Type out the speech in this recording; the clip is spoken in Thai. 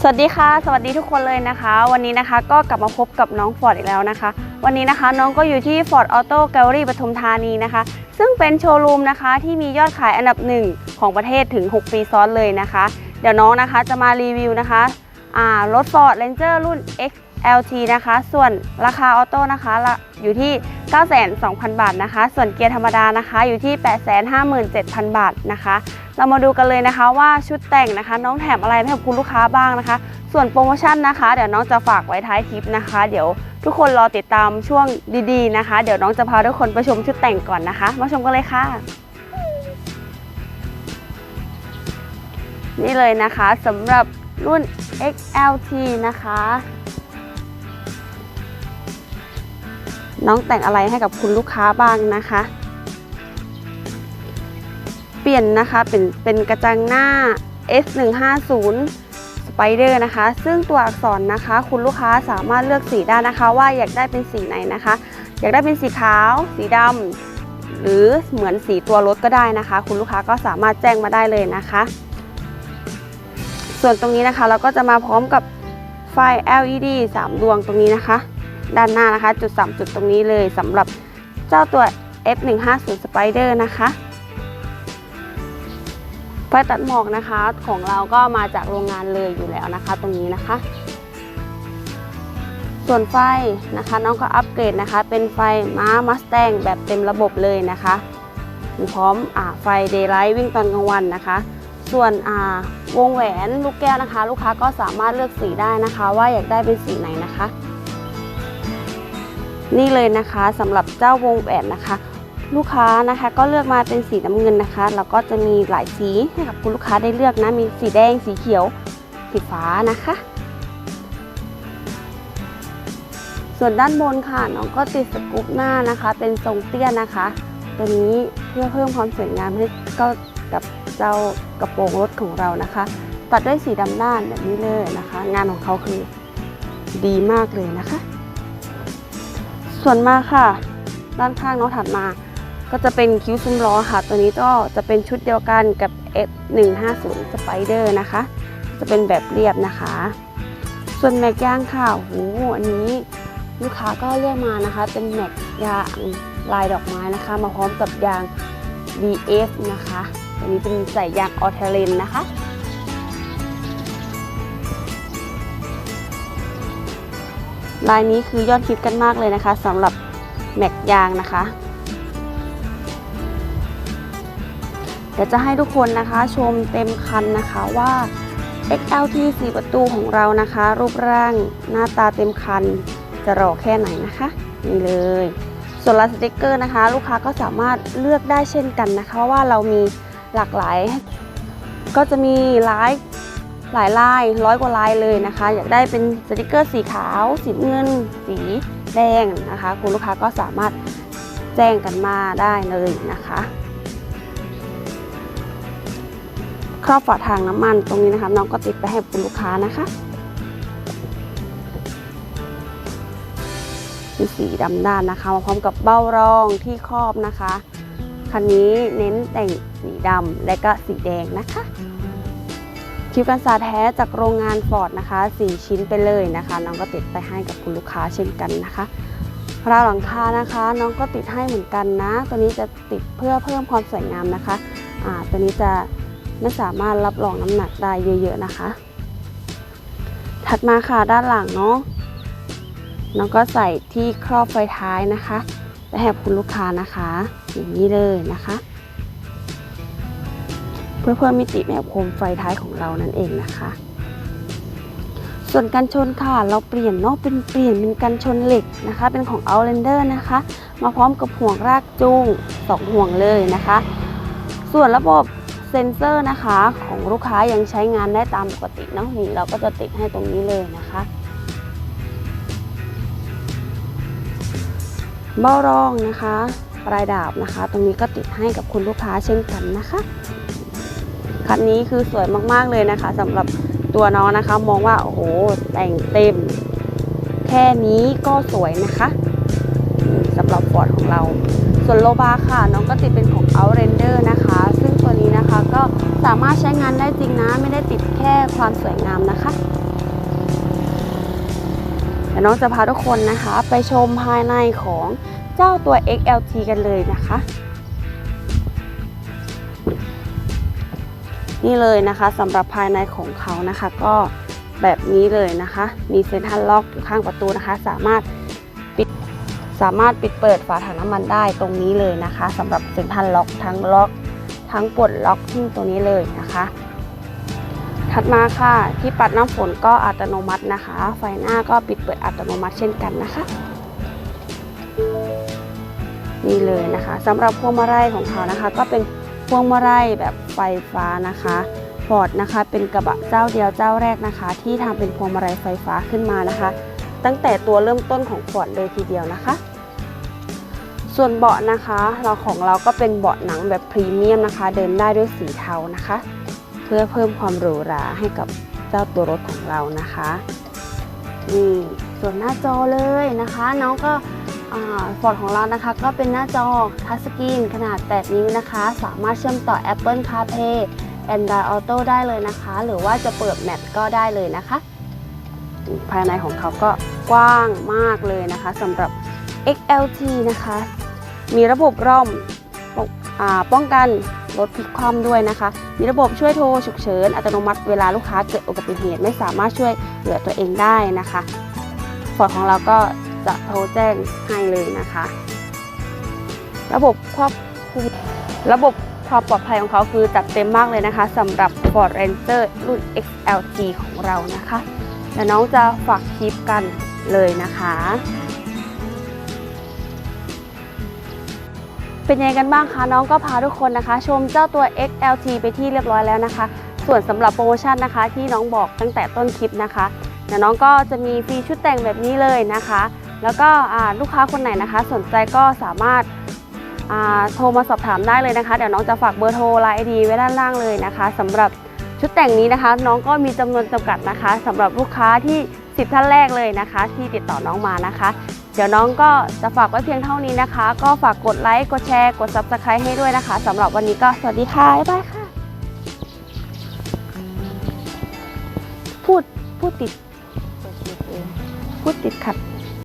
สวัสดีค่ะ สวัสดีทุกคนเลยนะคะ วันนี้นะคะก็กลับมาพบกับน้องฟอร์ดอีกแล้วนะคะ วันนี้นะคะน้องก็อยู่ที่ Ford Auto Gallery ปทุมธานีนะคะ ซึ่งเป็นโชว์รูมนะคะที่มียอดขายอันดับหนึ่งของประเทศถึง 6 ปีซ้อนเลยนะคะ เดี๋ยวน้องนะคะจะมารีวิวนะคะรถ Ford Ranger รุ่น L.T. นะคะ ส่วนราคาออโต้นะคะอยู่ที่9,200,000 บาทนะคะ ส่วนเกียร์ธรรมดานะคะอยู่ที่ 857,000 บาทนะคะ เรามาดูกันเลยนะคะว่าชุดแต่งนะคะ น้องแถมอะไรให้กับคุณลูกค้าบ้างนะคะ ส่วนโปรโมชั่นนะคะ เดี๋ยวน้องจะฝากไว้ท้ายคลิปนะคะ เดี๋ยวทุกคนรอติดตามช่วงดีๆนะคะ เดี๋ยวน้องจะพาทุกคนไปชมชุดแต่งก่อนนะคะ มาชมกันเลยค่ะนี่เลยนะคะสำหรับรุ่น XLT นะคะ น้องแต่งอะไรให้กับคุณลูกค้าบ้างนะคะ เปลี่ยนนะคะเป็นเป็นกระจังหน้า S150 Spider นะคะ ซึ่งตัวอักษรนะคะ คุณลูกค้าสามารถเลือกสีได้นะคะ ว่าอยากได้เป็นสีไหนนะคะ อยากได้เป็นสีขาว สีดำหรือเหมือนสีตัวรถก็ได้นะคะ คุณลูกค้าก็สามารถแจ้งมาได้เลยนะคะ ส่วนตรงนี้นะคะเราก็จะมาพร้อมกับไฟ LED 3 ดวงตรงนี้นะคะ ด้านหน้านะคะ จุด 3 จุดตรงนี้เลยสำหรับเจ้าตัว F150 Spider นะคะไฟตัดหมอกนะคะของเราก็มาจากโรงงานเลยอยู่แล้วนะคะ ตรงนี้นะคะ ส่วนไฟนะคะน้องก็อัปเกรดนะคะ เป็นไฟม้ามัสแตงแบบเต็มระบบเลยนะคะมีพร้อมอ่าไฟเดย์ไลท์วิ่งตอนกลางวันนะคะ ส่วนอ่าวงแหวนลูกแก้วนะคะ ลูกค้าก็สามารถเลือกสีได้นะคะ ว่าอยากได้เป็นสีไหนนะคะ นี่เลยนะคะสำหรับเจ้าวงแหวนนะคะ ลูกค้านะคะก็เลือกมาเป็นสีน้ำเงินนะคะแล้วก็จะมีหลายสีให้กับคุณลูกค้าได้เลือกนะมีสีแดงสีเขียว สีฟ้านะคะ ส่วนด้านบนค่ะน้องก็ติดสกูปหน้านะคะ เป็นทรงเตี้ยนะคะ ตัวนี้เพื่อเพิ่มความสวยงามให้ก็กับเจ้ากระโปรงรถของเรานะคะ ตัดด้วยสีดำด้านแบบนี้เลยนะคะ งานของเขาคือดีมากเลยนะคะ ส่วนมากค่ะ ด้านข้างเน้องถัดมา ก็จะเป็นคิ้วซุ้มล้อค่ะ ตัวนี้ก็จะเป็นชุดเดียวกันกับ F150 Spider นะคะ จะเป็นแบบเรียบนะคะ ส่วนแม็กย่างค่ะโหอันนี้ลูกค้าก็เลือกมานะคะ เป็นแม็กยางลายดอกไม้นะคะ มาพร้อมกับยาง BF นะคะ ตัวนี้เป็นใส่ยางออเทเลนนะคะ ลายนี้คือยอดฮิตกันมากเลยนะคะสำหรับแม็กยางนะคะ เดี๋ยวจะให้ทุกคนนะคะชมเต็มคันนะคะว่า XLT 4 ประตูของเรานะคะ รูปร่างหน้าตาเต็มคันจะหล่อแค่ไหนนะคะนี่เลย ส่วนลายสติกเกอร์นะคะ ลูกค้าก็สามารถเลือกได้เช่นกันนะคะว่าเรามีหลากหลาย ก็จะมีลาย หลายลายร้อยกว่าลายเลยนะคะ อยากได้เป็นสติกเกอร์สีขาว สีเงิน สีแดงนะคะ คุณลูกค้าก็สามารถแจ้งกันมาได้เลยนะคะครอบฝาทางน้ำมันตรงนี้นะคะน้องก็ติดไปให้คุณลูกค้านะคะมีสีดำด้านนะคะ มาพร้อมกับเบ้ารองที่ครอบนะคะ คันนี้เน้นแต่งสีดำและก็สีแดงนะคะ คิวกันสาแท้จากโรงงานฟอร์ดนะคะ 4 ชิ้นไปเลยนะคะ น้องก็ติดไปให้กับคุณลูกค้าเช่นกันนะคะราวหลังคานะคะ น้องก็ติดให้เหมือนกันนะ ตัวนี้จะติดเพื่อเพิ่มความสวยงามนะคะอ่าตัวนี้จะไม่สามารถรับรองน้ำหนักได้เยอะๆนะคะ ถัดมาค่ะด้านหลังเนาะน้องก็ใส่ที่ครอบไฟท้ายนะคะไปให้คุณลูกค้านะคะ อย่างนี้เลยนะคะ พื่อเพิ่มมิติแนวโคมไฟท้ายของเรานั่นเองนะคะ ส่วนกันชนค่ะเราเปลี่ยนเนาะเป็นเปลี่ยนเป็นกันชนเหล็กนะคะ เป็นของ Outlander นะคะ มาพร้อมกับห่วงรากจูงสองห่วงเลยนะคะ ส่วนระบบเซ็นเซอร์นะคะของลูกค้ายังใช้งานได้ตามปกติเนาะนี่เราก็จะติดให้ตรงนี้เลยนะคะเบ้ารองนะคะ ปลายดาบนะคะ ตรงนี้ก็ติดให้กับคุณลูกค้าเช่นกันนะคะ คันนี้คือสวยมากๆเลยนะคะสำหรับตัวน้องนะคะ มองว่าโอ้โหแต่งเต็ม แค่นี้ก็สวยนะคะสำหรับฟอร์ดของเรา ส่วนโลบาค่ะ น้องก็ติดเป็นของ Outranger นะคะ ซึ่งตัวนี้นะคะก็สามารถใช้งานได้จริงนะ ไม่ได้ติดแค่ความสวยงามนะคะดี๋ยวน้องจะพาทุกคนนะคะ ไปชมภายในของเจ้าตัว XLT กันเลยนะคะ นี่เลยนะคะสำหรับภายในของเขานะคะ ก็แบบนี้เลยนะคะ มีเซ็นทรัลล็อกอยู่ข้างประตูนะคะ สามารถปิดสามารถปิดเปิดฝาถังน้ำมันได้ตรงนี้เลยนะคะสำหรับเซ็นทรัลล็อกทั้งล็อก ทั้งปลดล็อกที่ตัวนี้เลยนะคะถัดมาค่ะ ที่ปัดน้ำฝนก็อัตโนมัตินะคะ ไฟหน้าก็ปิดเปิดอัตโนมัติเช่นกันนะคะนี่เลยนะคะสำหรับพวงมาลัยของเขานะคะ ก็เป็น พวงมาลัยแบบไฟฟ้านะคะฟอร์ดนะคะเป็นกระบะเจ้าเดียวเจ้าแรกนะคะ ที่ทำเป็นพวงมาลัยไฟฟ้าขึ้นมานะคะ ตั้งแต่ตัวเริ่มต้นของฟอร์ดเลยทีเดียวนะคะ ส่วนเบาะนะคะเราของเราก็เป็นเบาะหนังแบบพรีเมียมนะคะ เดินได้ด้วยสีเทานะคะ เพื่อเพิ่มความหรูหราให้กับเจ้าตัวรถของเรานะคะนี่ส่วนหน้าจอเลยนะคะ น้องก็ ฟอร์ดของเรานะคะก็เป็นหน้าจอทัชสกรีนขนาด 8 นิ้วนะคะ สามารถเชื่อมต่อ Apple CarPlay Android Auto ได้เลยนะคะ หรือว่าจะเปิดแมปก็ได้เลยนะคะ ภายในของเขาก็กว้างมากเลยนะคะสำหรับ XLT นะคะ มีระบบร่อมป้องอ่าป้องกันรถพลิกคว่ำด้วยนะคะ มีระบบช่วยโทรฉุกเฉินอัตโนมัติเวลาลูกค้าเกิดอุบัติเหตุไม่สามารถช่วยเหลือตัวเองได้นะคะฟอร์ดของเราก็ จะโทรแจ้งให้เลยนะคะ ระบบควบคุมระบบความปลอดภัยของเขาคือจัดเต็มมากเลยนะคะสำหรับ Ford Ranger รุ่น XLT ของเรานะคะเดี๋ยวน้องจะฝากคลิปกันเลยนะคะ เป็นยังไงกันบ้างคะน้องก็พาทุกคนนะคะ ชมเจ้าตัว XLT ไปที่เรียบร้อยแล้วนะคะ ส่วนสำหรับโปรโมชั่นนะคะ ที่น้องบอกตั้งแต่ต้นคลิปนะคะเดี๋ยวน้องก็จะมีฟรีชุดแต่งแบบนี้เลยนะคะ แล้วก็ลูกค้าคนไหนนะคะ สนใจก็สามารถโทรมาสอบถามได้เลยนะคะ เดี๋ยวน้องจะฝากเบอร์โทรไลน์ไอดีไว้ด้านล่างเลยนะคะสำหรับชุดแต่งนี้นะคะ น้องก็มีจำนวนจำกัดนะคะสำหรับลูกค้าที่ 10 ท่านแรกเลยนะคะ ที่ติดต่อน้องมานะคะ เดี๋ยวน้องก็จะฝากไว้เพียงเท่านี้นะคะ ก็ฝากกดไลค์กดแชร์กด Subscribe ให้ด้วยนะคะสำหรับวันนี้ก็สวัสดีค่ะบ๊ายบายค่ะ พูดพูดติดพูดติดขัด